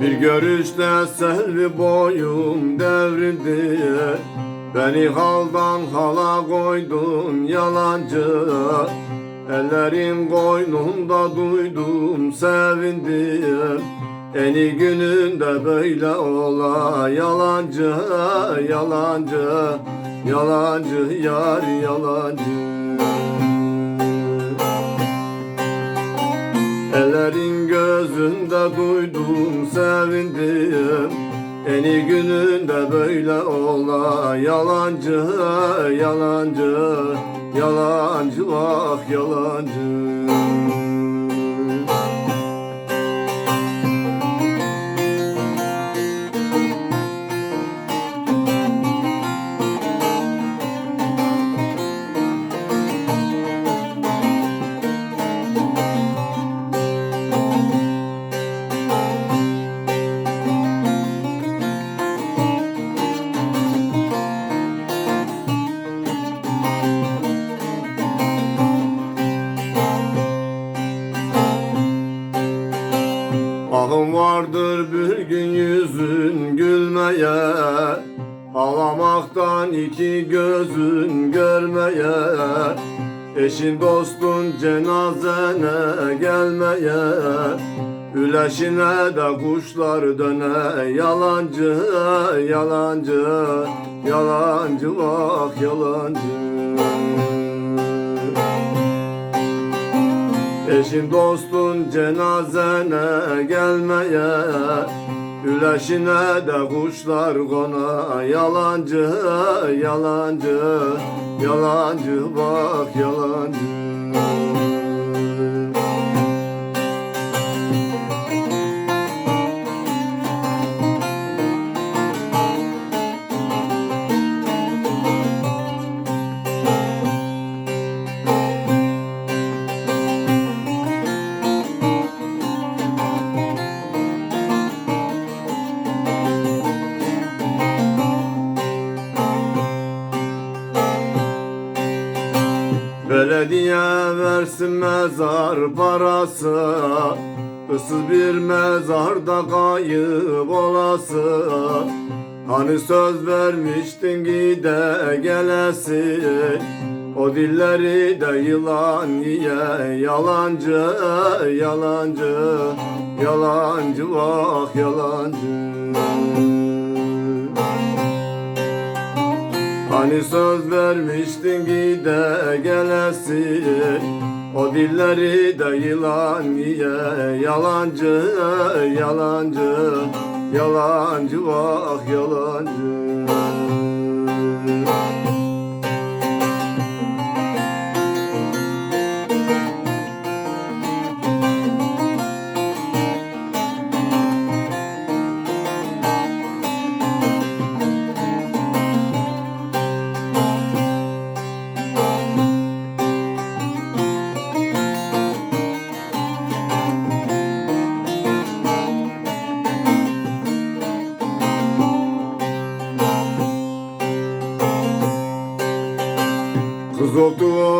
Bir görüşte selvi boyum devrildi. Beni haldan hala koydun yalancı. Ellerin koynunda duydum sevindim Eni gününde böyle ola yalancı yalancı Yalancı yar yalancı. Ellerin gözünde duydum sevindim Eni gününde böyle ola. Yalancı yalancı Yalancı ah yalancı Ahım vardır bir gün yüzün gülmeye Ağlamaktan iki gözün görmeye Eşin dostun cenazene gelmeye Üleşine de kuşlar döne Yalancı, yalancı, yalancı bak yalancı Eşin dostun cenazene gelmeye Üleşine de kuşlar kona Yalancı, yalancı, yalancı bak yalancı Belediye versin mezar parası Issız bir mezarda kayıp olası. Hani söz vermiştin gide gelesi O dilleri de yılan yiye Yalancı, yalancı, yalancı vah yalancı Hani söz vermiştin gide gelesi O dilleri de yılan yiye Yalancı, yalancı, yalancı vah yalancı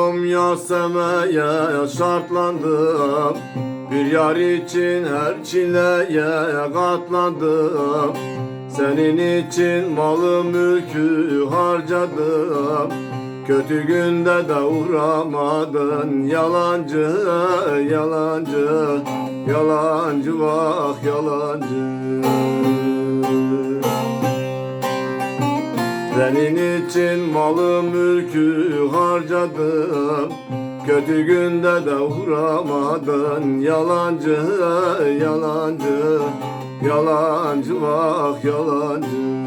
oldum yasemeye şartlandım. Bir yar için her çileye katlandım. Senin için malı mülkü harcadım. Kötü günde de uğramadın Yalancı, yalancı, yalancı vah yalancı için malı mülkü harcadım. Kötü günde de uğramadın Yalancı, yalancı, yalancı bak yalancı